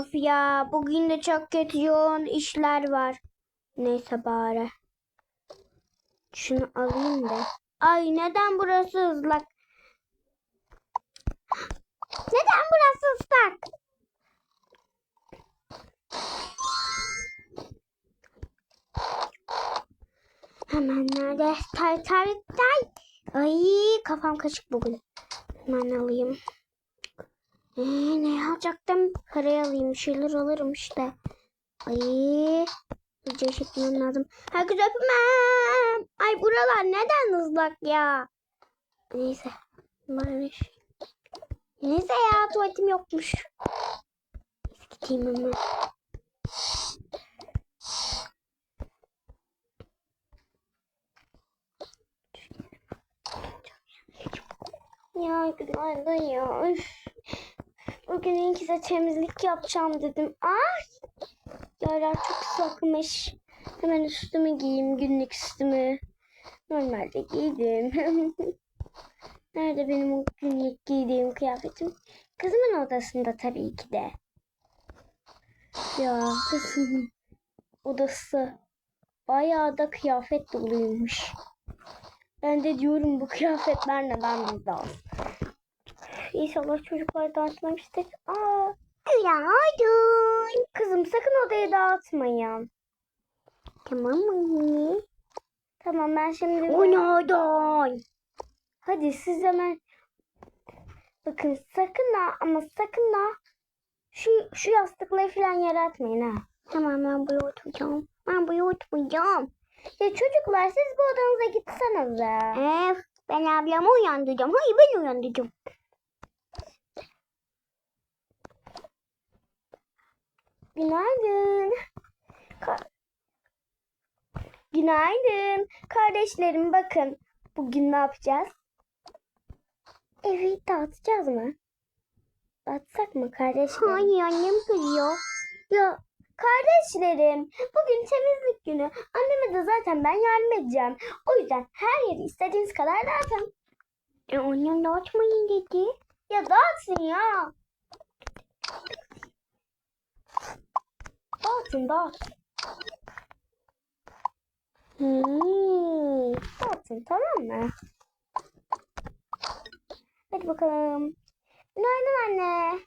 Of ya bugün de çok kötü yoğun işler var. Neyse bari. Şunu alayım da. Ay neden burası ıslak? Neden burası ıslak? Hemen nerede? Tay tay tay. Ay kafam kaşık bugün. Hemen alayım. Ee, ne alacaktım? Parayı alayım. Şeyler alırım işte. Ay. Hızlıca çekmem lazım. Herkes öpmem. Ay buralar neden ıslak ya? Neyse. Bari. Neyse ya tuvaletim yokmuş. Gideyim hemen. Ya günaydın ya. Üf. Bugün ilk temizlik yapacağım dedim. Ay. Yerler çok ıslakmış. Hemen üstümü giyeyim. Günlük üstümü. Normalde giydim. Nerede benim o günlük giydiğim kıyafetim? Kızımın odasında tabii ki de. Ya kızımın odası bayağı da kıyafet doluymuş. Ben de diyorum bu kıyafetler neden bizde? İnşallah çocuklar dağıtmamıştır. Aa, günaydın. Kızım sakın odayı dağıtmayın. Tamam mı? Tamam ben şimdi... Günaydın. Hadi siz hemen... Bakın sakın ha ama sakın ha şu, şu yastıkları falan yere atmayın ha. Tamam ben buraya oturacağım. Ben buraya oturacağım. Ya çocuklar siz bu odanıza gitsenize. Evet ben ablamı uyandıracağım. Hayır ben uyandıracağım. Günaydın. Ka- Günaydın. Kardeşlerim bakın. Bugün ne yapacağız? Evi dağıtacağız mı? Dağıtsak mı kardeşlerim? Hayır annem kızıyor. Ya kardeşlerim bugün temizlik günü. Anneme de zaten ben yardım edeceğim. O yüzden her yeri istediğiniz kadar dağıtın. E annem dağıtmayın dedi. Ya dağıtın ya. Dağıtın dağıtın. Hmm, dağıtın tamam mı? Hadi bakalım. Günaydın anne.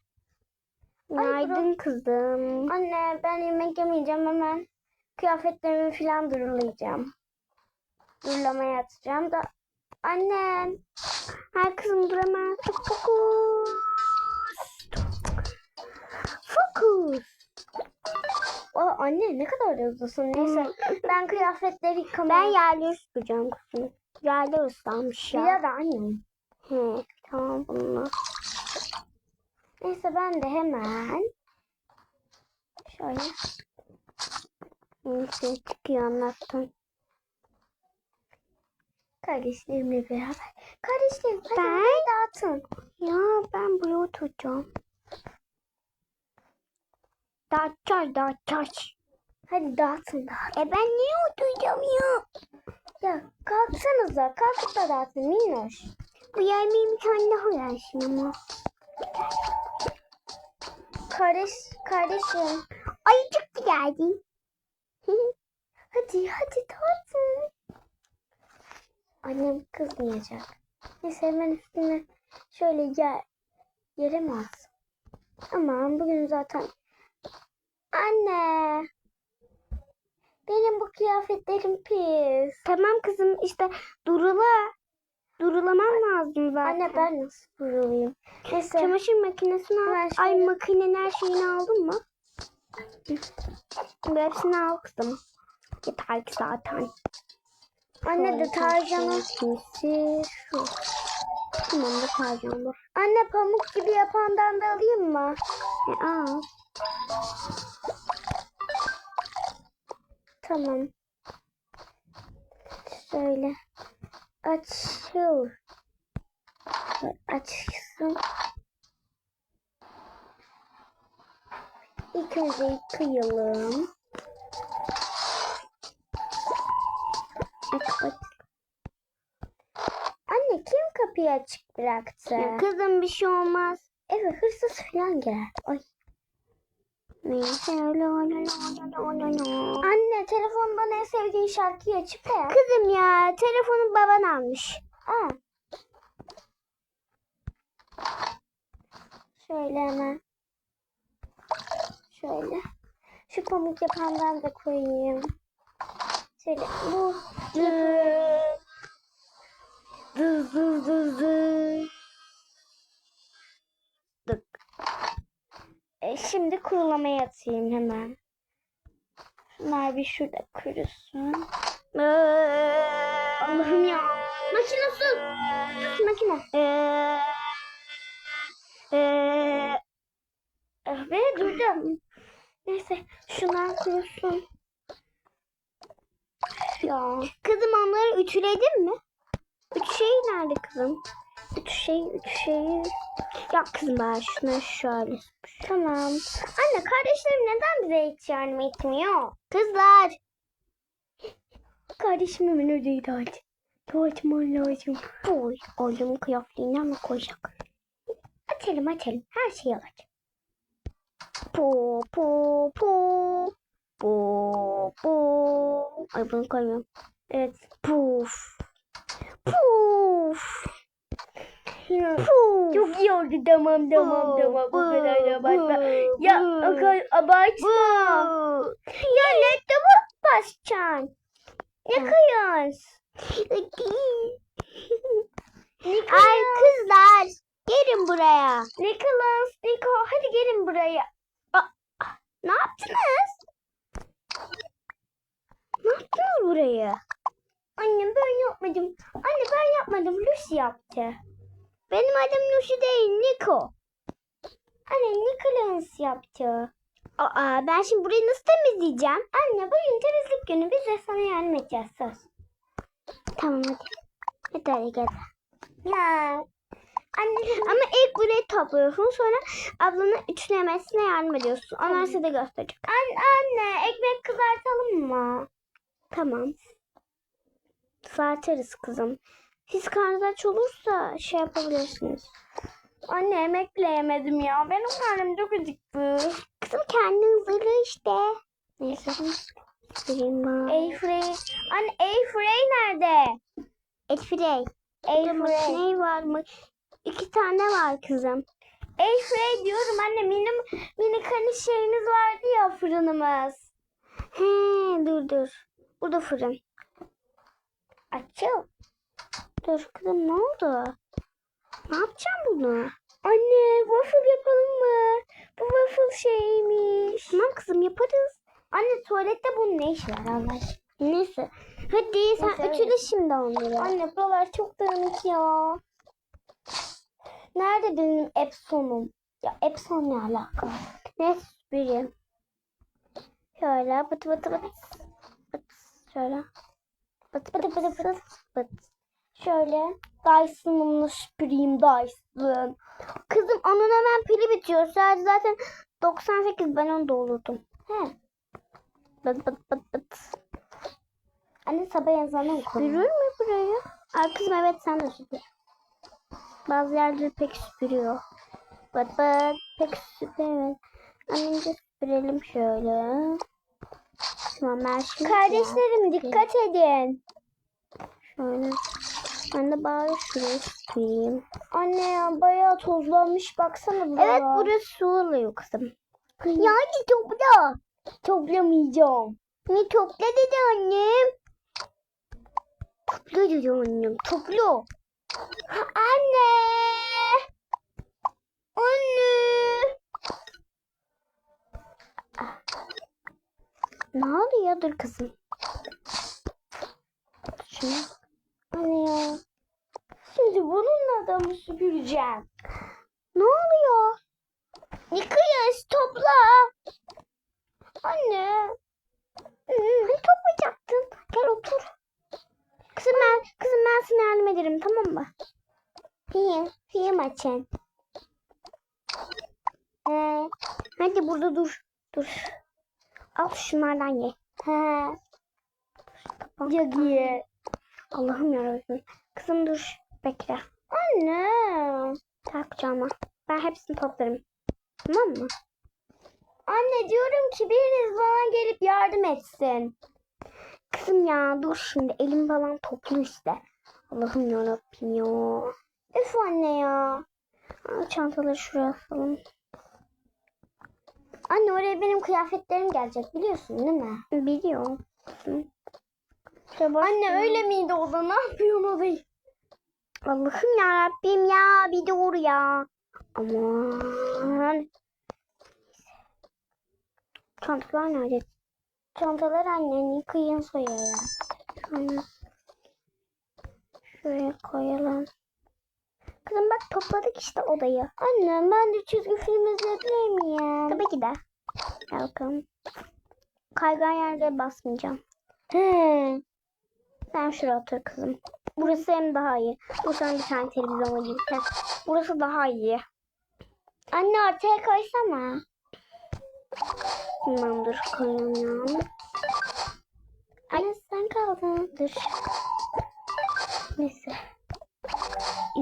Günaydın kızım. Anne ben yemek yemeyeceğim hemen. Kıyafetlerimi falan durulayacağım. Durulamaya atacağım da. Annem. Hay kızım dur hemen. Fokus. Fokus. Aa, anne ne kadar hızlısın. Neyse ben kıyafetleri yıkamaya... Ben yerleri süpüreceğim kızım. Yerler ıslanmış ya. Ya da annem. He, tamam bunu. Neyse ben de hemen şöyle Neyse çıkıyor anlattım. Kardeşlerimle beraber. Kardeşlerim ben... dağıtın. Ya ben buraya oturacağım. Dağıtacağız dağıtacağız. Hadi dağıtın dağıtın. E ben niye oturacağım ya? Ya kalksanıza kalkıp da dağıtın minnoş. Bu yer benim kendi hayalsim ama. Kardeş, kardeşim. Ayıcık geldi. hadi, hadi dağıtın. Annem kızmayacak. Neyse hemen üstüne şöyle yer, yere mi? Aman bugün zaten. Anne. Benim bu kıyafetlerim pis. Tamam kızım işte durula. Durulaman lazım zaten. Anne ben nasıl durulayım? Neyse. Çamaşır makinesini al. Ben Ay makinenin her şeyini aldın mı? Hı. Şimdi hepsini al kızım. Yeter ki zaten. Anne deterjanı. Kimisi şu. Tamam deterjan var. Anne pamuk gibi yapandan da alayım mı? E, al. Tamam. Şöyle. Açıl. Açsın. İlk önce yıkayalım. Aç, aç. Anne kim kapıyı açık bıraktı? Ya kızım bir şey olmaz. Eve hırsız falan girer. Ay. Anne telefondan en sevdiğin şarkıyı açıp ya. Kızım ya telefonu baban almış. Aa. Şöyle hemen. Şöyle. Şu pamuk yapandan da koyayım. Şöyle bu. Dız dız dız dız. Şimdi kurulamaya atayım hemen. Şunlar bir şurada kurusun. Allah'ım ya. Makine su. Makine. Ee, Ah durdum. Neyse şunlar kurusun. Ya. Kızım onları ütüledin mi? Üç şey nerede kızım? Üç şey, üç şey. Ya kızım ben şuna şöyle. Tamam. Anne kardeşlerim neden bize hiç yardım etmiyor? Kızlar. Kardeşimin ödeydi hadi. Açman lazım. Boy. Oğlumun kıyafetini mi koyacak? Açalım açalım. Her şeyi aç. Po po po. Po po. Ay bunu koymuyorum. Evet. Puf. Puf. Çok iyi oldu tamam tamam tamam. Bu kadar da abartma. Ya o kadar abartma. Ya ne de bu basacaksın? Ne kıyas? Ay kızlar. Gelin buraya. Nicholas, Nico hadi gelin buraya. Ne yaptınız? Ne yaptınız buraya? Annem ben yapmadım. Anne ben yapmadım. Lucy yaptı. Benim adım Nuşi değil Niko. Anne Nicholas yaptı. Aa ben şimdi burayı nasıl temizleyeceğim? Anne bugün temizlik günü biz de sana yardım edeceğiz söz. Tamam hadi. Hadi hadi gel. Ya. Anne Ama ilk burayı topluyorsun sonra ablanın üçlemesine yardım ediyorsun. Onları size göstereceğim. Anne, anne ekmek kızartalım mı? Tamam. Saatiriz kızım. Siz karnınız aç olursa şey yapabilirsiniz. Anne yemek bile yemedim ya. Benim karnım çok acıktı. Kızım kendin hazırla işte. Neyse. Airfryer. Anne Airfryer nerede? Elfrey. Airfryer. Makine var mı? İki tane var kızım. Airfryer diyorum anne. Minim, minik hani şeyimiz vardı ya fırınımız. He dur dur. Burada fırın. Açıl. Dur kızım ne oldu? Ne yapacağım bunu? Anne waffle yapalım mı? Bu waffle şeymiş. Tamam kızım yaparız. Anne tuvalette bunun ne işi var Allah aşkına? Neyse. Hadi sen Neyse, ütüle şimdi onları. Anne buralar çok dağınık ya. Nerede benim Epson'um? Ya Epson ne alaka? Ne süpüreyim. Şöyle bıt bıt bıt. Bıt. Şöyle. Bıt bıt bıt bıt bıt. Şöyle Dyson'ımla süpüreyim Dyson. Kızım onun hemen pili bitiyor. Sadece zaten 98 ben onu doldurdum. He. Bıt bıt bıt bıt. Anne sabah yazanı Süpürür mü burayı? Ay kızım evet sen de süpür. Bazı yerleri pek süpürüyor. Bıt bıt pek süpürmez. Annemize süpürelim şöyle. Tamam ben şimdi Kardeşlerim dikkat edin. Şöyle. Ben de bari şurayı. Anne ya bayağı tozlanmış baksana buralar. Evet burası su oluyor kızım. Ya hadi topla. Toplamayacağım. Ne topla dedi annem. Topla dedi annem. Topla. Anne. Anne. Ne oluyor? Dur kızım. Şunu. Anne ya. Şimdi bununla da mı süpüreceğim? Ne oluyor? Nicholas topla. Anne. Hani toplayacaktın? Gel otur. Kızım ben, kızım ben sana yardım ederim tamam mı? Film. Film açın. He. Hadi burada dur. Dur. Al şunlardan ye. He. Çok iyi. Allah'ım yarabbim. Kızım dur. Bekle. Anne. Tak kucağıma. Ben hepsini toplarım. Tamam mı? Anne diyorum ki biriniz bana gelip yardım etsin. Kızım ya dur şimdi elim falan toplu işte. Allah'ım yarabbim ya. Üf anne ya. Aa, çantaları şuraya asalım. Anne oraya benim kıyafetlerim gelecek biliyorsun değil mi? Biliyorum. Anne öyle miydi o da ne yapıyorsun odayı? Allah'ım yarabbim ya bir dur ya. Aman. Çantalar nerede? Çantalar annen yıkayın soyaya. Aynen. Şuraya koyalım. Kızım bak topladık işte odayı. Anne ben de çizgi film izleyebilir miyim? Tabii ki de. Bakalım. Kaygan yerde basmayacağım. He. Sen şuraya otur kızım. Burası hem daha iyi. Bu sana bir tane televizyon. Heh, Burası daha iyi. Anne ortaya koysana. Tamamdır koyalım. Anne sen kaldın. Dur. Neyse.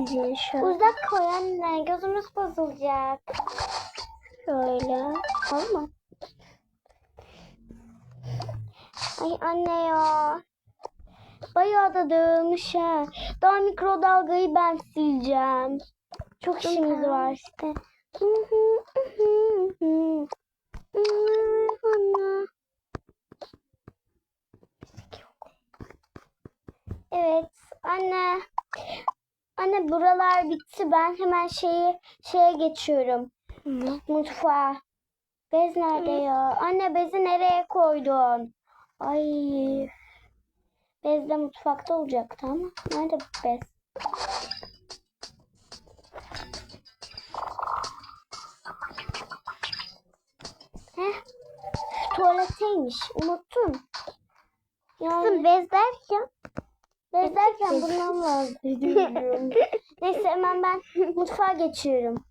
İzleyin şöyle. Uzak koy anne gözümüz bozulacak. Şöyle. Olma. Ay anne ya. Bayağı da dağılmış ha. Daha mikrodalgayı ben sileceğim. Çok işimiz var. işte. Evet anne. Anne buralar bitti. Ben hemen şeyi şeye geçiyorum. Mutfağa. Bez nerede ya? Anne bezi nereye koydun? Ay. Bez de mutfakta olacaktı ama. Nerede bu bez? Heh. Tuvaletteymiş. Unuttum. Yani Kızım bez derken. bez derken bundan bahsediyorum. Neyse hemen ben mutfağa geçiyorum.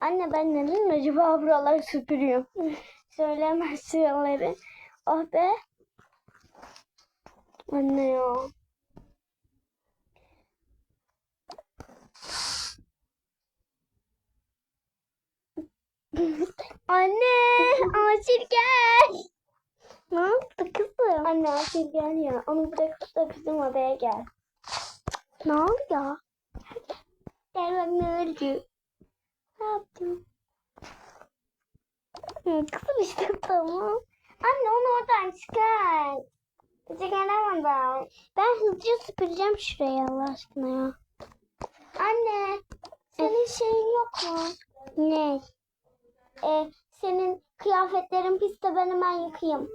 Anne ben neden acaba buraları süpürüyorum? Şöyle hemen şuraları. Oh be. Anne ya. Anne acil gel. Ne yaptı kızım? Anne acil gel ya. Onu bırakıp da bizim odaya gel. Ne oluyor? Gel bak ne oldu. Ne yaptım? Kızım işte tamam. Anne onu oradan çıkar. Çıkaramadım. Ben hızlıca süpüreceğim şurayı Allah aşkına ya. Anne senin şeyin yok mu? Ne? Ee, senin kıyafetlerin pis de ben hemen yıkayayım.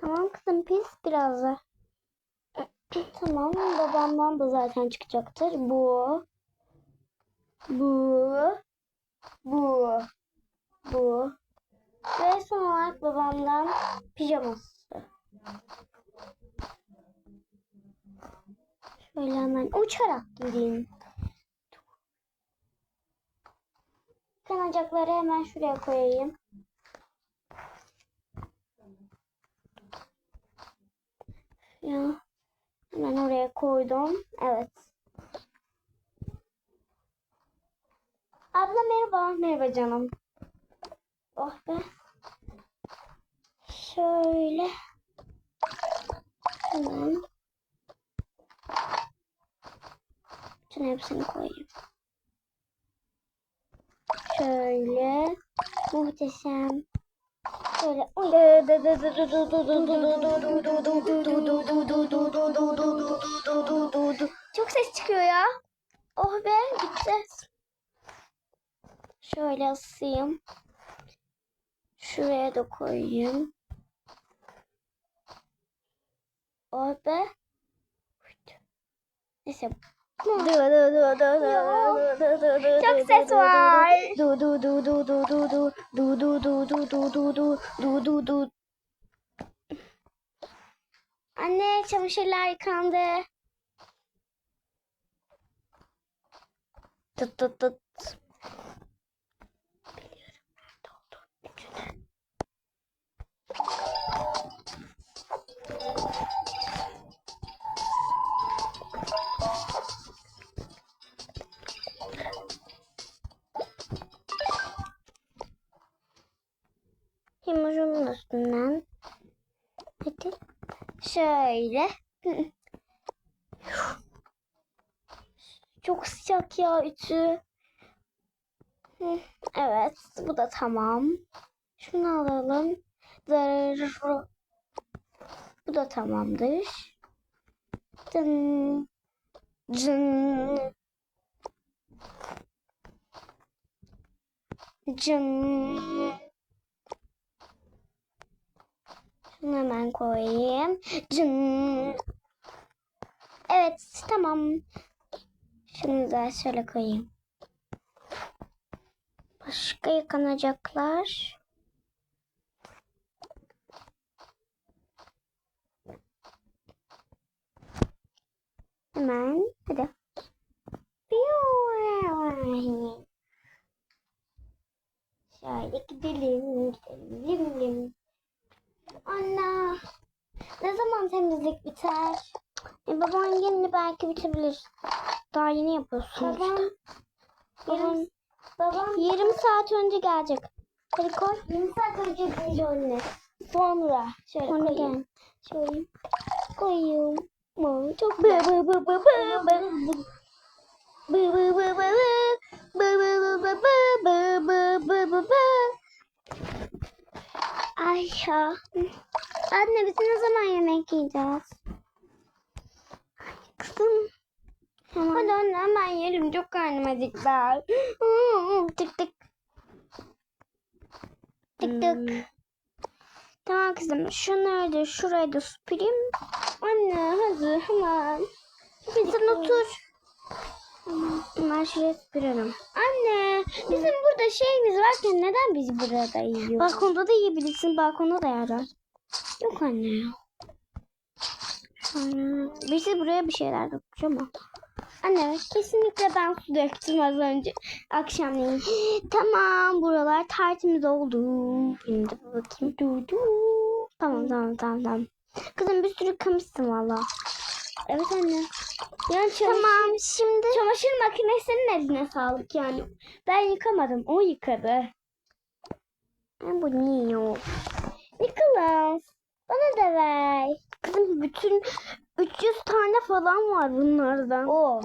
Tamam kızım pis biraz da. Tamam babamdan da zaten çıkacaktır. Bu. Bu. Bu. Bu. Ve son olarak babamdan pijaması. Şöyle hemen uçarak gideyim. Kanacakları hemen şuraya koyayım. Ya. Hemen oraya koydum. Evet. Abla merhaba. Merhaba canım. Oh be. Şöyle. Hemen. Bütün hepsini koyayım. Şöyle. Muhteşem. Şöyle. Çok ses çıkıyor ya. Oh be gitti. Şöyle asayım. Şuraya da koyayım. Oh be. Neyse. Çok ses var. Du du du du du du du du du du du du du du du du du Anne çamaşırlar yıkandı. Tut tut tut. Şöyle. Çok sıcak ya ütü. Evet, bu da tamam. Şunu alalım. Bu da tamamdır. Dın. Cın. Cın. Hemen koyayım. Cın. Evet, tamam. Şunu da şöyle koyayım. Başka yıkanacaklar. Hemen hadi. Şöyle gidelim, gidelim, lim lim. Anne, ne zaman temizlik biter? E, baban gelince belki bitebilir. Daha yeni yapıyorsun. Babam, Babam yarım, babam yarım saat önce gelecek. Hadi koy. 20 saat önce gelince anne. Sonra şöyle Sonra koyayım. gel. Şöyle koyayım. Aman, Çok bı bı bı bı bı bı. Bı bı bı bı bı. Bı bı bı bı bı bı bı bı bı. Ay ya. Anne biz ne zaman yemek yiyeceğiz? Kızım. Hadi anne hemen yiyelim. Çok karnım acıktı. Tık tık. Tık tık. Hmm. Tamam kızım. Şunları da şuraya da süpüreyim. Anne hadi hemen. Sen otur. Ben şuraya süpürürüm. Anne bizim burada şeyimiz varken neden biz burada yiyoruz? Balkonda da yiyebilirsin. Balkonda da yarar. Yok anne ya. Birisi buraya bir şeyler dökmüş ama. Anne kesinlikle ben su döktüm az önce. Akşamleyin. Tamam buralar tertemiz oldu. Şimdi bakayım. Du, du. Tamam tamam tamam tamam. Kızım bir sürü yıkamışsın valla. Evet anne. Yani çamaşır, Tamam şimdi. çamaşır makinesinin eline sağlık yani. Ben yıkamadım. O yıkadı. Bu niye? Nicholas bana da ver. Kızım bütün 300 tane falan var bunlardan. O.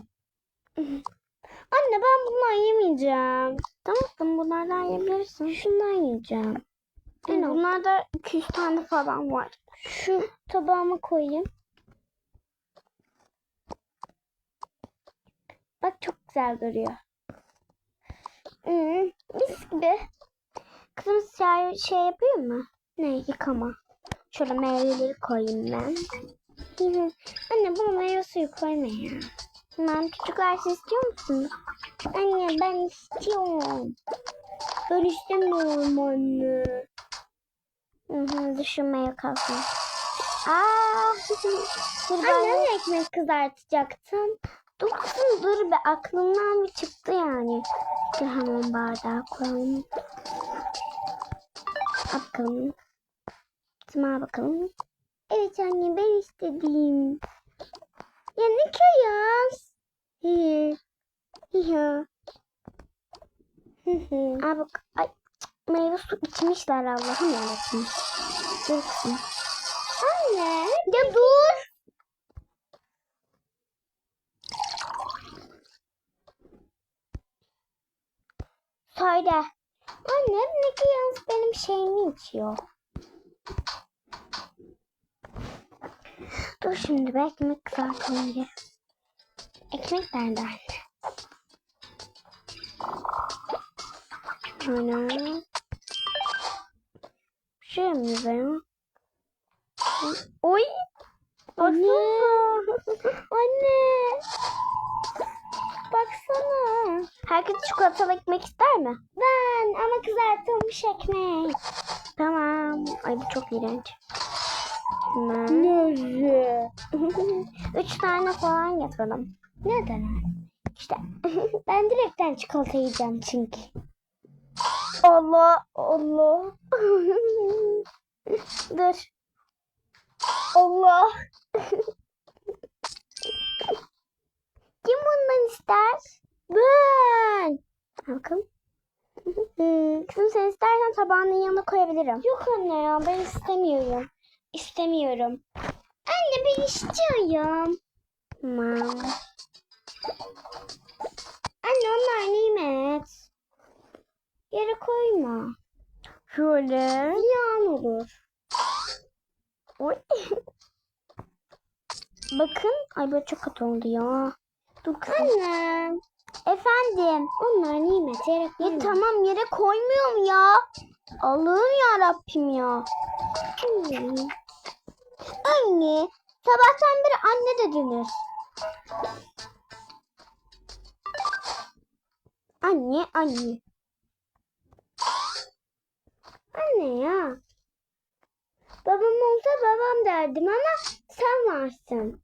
Anne ben bundan yemeyeceğim. Tamam kızım bunlardan yiyebilirsin. Şundan yiyeceğim. Yani bunlarda 200 tane falan var. Şu tabağıma koyayım. Bak çok güzel duruyor. Hmm, mis gibi. Kızım şey, şey yapayım mı? Ne yıkama. Şöyle meyveleri koyayım ben. Anne bana meyve suyu koyma ya. Ben çocuklar siz istiyor musunuz? Anne ben istiyorum. Ben istemiyorum anne. Hı hı, düşünmeye kalkın. Aa, Anne hani ekmek kızartacaktın? Kızım dur be aklımdan bir çıktı yani. Dur hemen bardağa koyalım. Al bakalım. Al bakalım. Evet anne ben istedim. Ya ne kıyas? Hı. Hı. Al bak. Ay, meyve su içmişler Allah'ım yarabbim. Dur kızım. Anne. Ya dur. Söyle. Annem Niki yalnız benim şeyimi içiyor. Dur şimdi ben ekmek kızartalım diye. Ekmek benden. Ana. Pişirmiyorum. Oy. Anne. Anne. Baksana. Herkes çikolatalı ekmek ister mi? Ben ama kızartılmış ekmek. Tamam. Ay bu çok iğrenç. Nerede? Üç tane falan getirelim. Neden? İşte. Ben direkten çikolata yiyeceğim çünkü. Allah. Allah. Dur. Allah. Kim bundan ister? Ben. Al Bakalım. Hmm, Kızım sen istersen tabağının yanına koyabilirim. Yok anne ya ben istemiyorum. İstemiyorum. Anne ben istiyorum. Tamam. Anne onlar nimet. Yere koyma. Şöyle. Ziyan olur. Oy. Bakın. Ay böyle çok kötü oldu ya. Anne. Efendim. Onlar nimet yere. Ya tamam yere koymuyorum ya. Allah'ım ya Rabbim ya. Anne. Anne. Sabahtan beri anne dediniz. Anne anne. Anne ya. Babam olsa babam derdim ama sen varsın.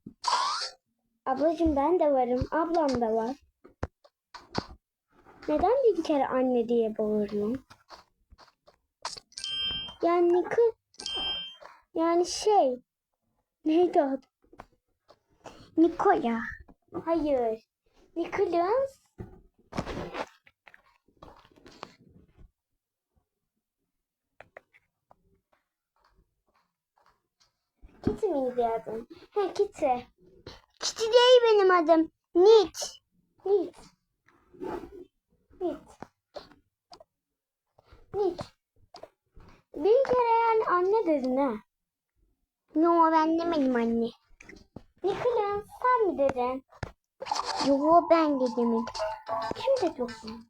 Ablacığım ben de varım. Ablam da var. Neden bir kere anne diye bağırıyorsun? Yani kız yani şey neydi adı? Nikola. Hayır. Nicholas. Kitty miydi adın? He Kitty. Kitty değil benim adım. Nit. Nit. Nit. Nit. Bir kere yani anne dedin ha. Yo ben demedim anne. Nicholas sen mi dedin? Yo ben de demedim. Kim dedi onu?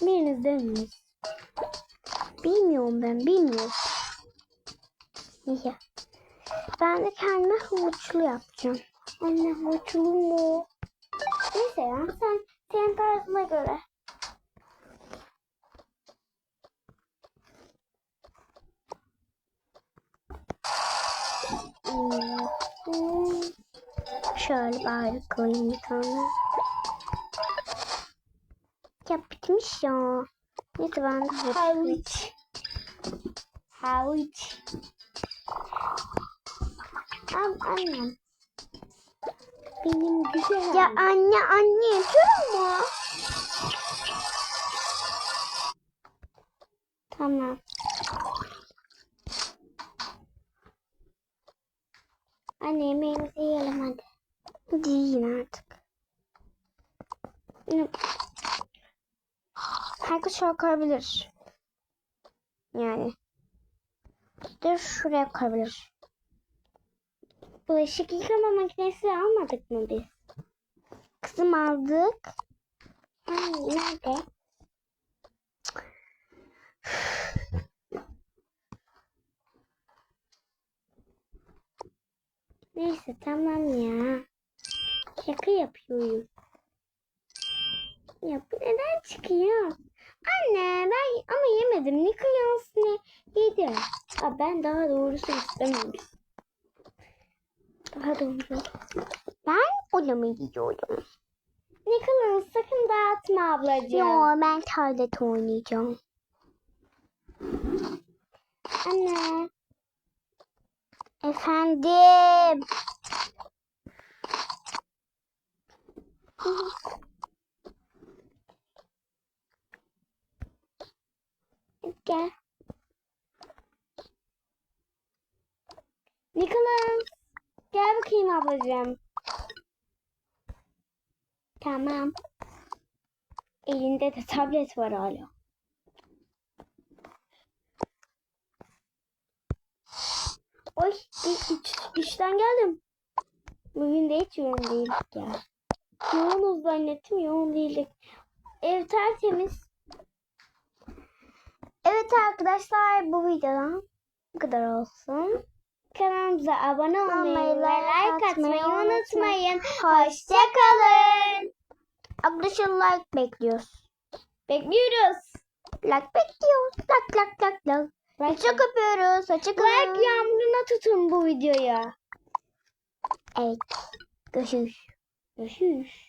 Biriniz dediniz. Bilmiyorum ben bilmiyorum. İyi. Ben de kendime havuçlu yapacağım. Anne havuçlu mu? Neyse ya sen senin tarzına göre. Hmm, Şöyle bari koyayım bir tane. Ya bitmiş ya. Neyse ben de havuç. havuç. Am annem. Benim güzel Ya anne anne yapıyor mu? Tamam. Anne yemeğimizi yiyelim hadi. Hadi yiyin artık. Herkes şöyle koyabilir. Yani. De şuraya koyabilir. Bulaşık yıkama makinesi almadık mı biz? Kızım aldık. Anne nerede? Neyse tamam ya. Şaka yapıyorum. Ya bu neden çıkıyor? Anne ben ama yemedim. Nicholas ne yedi? Ha, ben daha doğrusu istemedim. Doğru. Ben onu yiyorum? Nicholas sakın dağıtma ablacığım. Yo ben tablet oynayacağım. Anne. Efendim. Gel. Nicholas. Gel bakayım ablacığım. Tamam. Elinde de tablet var hala. Oy, iş, işten geldim. Bugün de hiç yoğun değildik ya. Yoğunuz zannettim, yoğun değildik. Ev tertemiz. Evet arkadaşlar bu videodan bu kadar olsun. Kanalımıza abone olmayı ve like atmayı atmayı unutmayın. Hoşçakalın. Arkadaşlar like bekliyoruz. Bekliyoruz. Like bekliyoruz. Like like like like. Like, Çok öpüyoruz. Hoşçakalın. like yağmuruna tutun bu videoya. Evet. Görüşürüz. Görüşürüz.